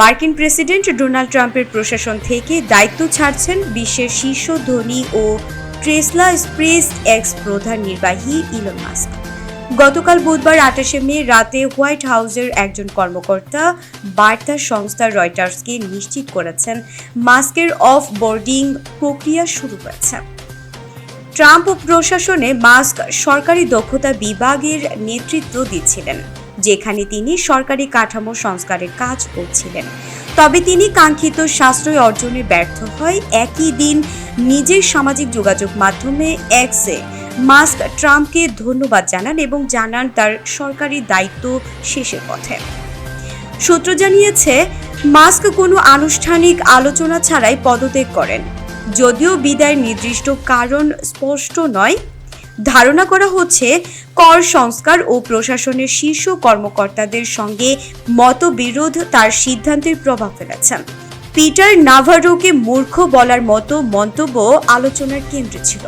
মার্কিন president Donald ট্রাম্পের প্রশাসন থেকে দায়িত্ব ছাড়ছেন বিশ্বের শীর্ষ ধনী ও ট্রেসলা স্পেস এক্স প্রধান নির্বাহী ইলন মাস্ক। গতকাল বুধবার আঠাশে মে রাতে হোয়াইট হাউসের একজন কর্মকর্তা বার্তা সংস্থা রয়টার্সকে নিশ্চিত করেছেন মাস্কের অফ বোর্ডিং প্রক্রিয়া শুরু হয়েছে ট্রাম্প প্রশাসনে মাস্ক সরকারি দক্ষতা বিভাগের নেতৃত্ব দিচ্ছিলেন। যেখানে তিনি সরকারি কাঠামো সংস্কারের কাজ করছিলেন। তবে তিনি কাঙ্ক্ষিত সাশ্রয় অর্জনে ব্যর্থ হয় একই দিন নিজের সামাজিক যোগাযোগ মাধ্যমে এক্সে মাস্ক ট্রাম্পকে ধন্যবাদ জানান এবং জানান তার সরকারি দায়িত্ব শেষের পথে। সূত্র জানিয়েছে, মাস্ক কোনো আনুষ্ঠানিক আলোচনা ছাড়াই পদত্যাগ করেন। যদিও বিদায়ের নির্দিষ্ট কারণ স্পষ্ট নয় ধারণা করা হচ্ছে কর সংস্কার ও প্রশাসনের শীর্ষ কর্মকর্তাদের সঙ্গে মতবিরোধ তার সিদ্ধান্তের প্রভাব ফেলেছে। পিটার নাভারোকে মূর্খ বলার মতো মন্তব্য আলোচনার কেন্দ্রে ছিল।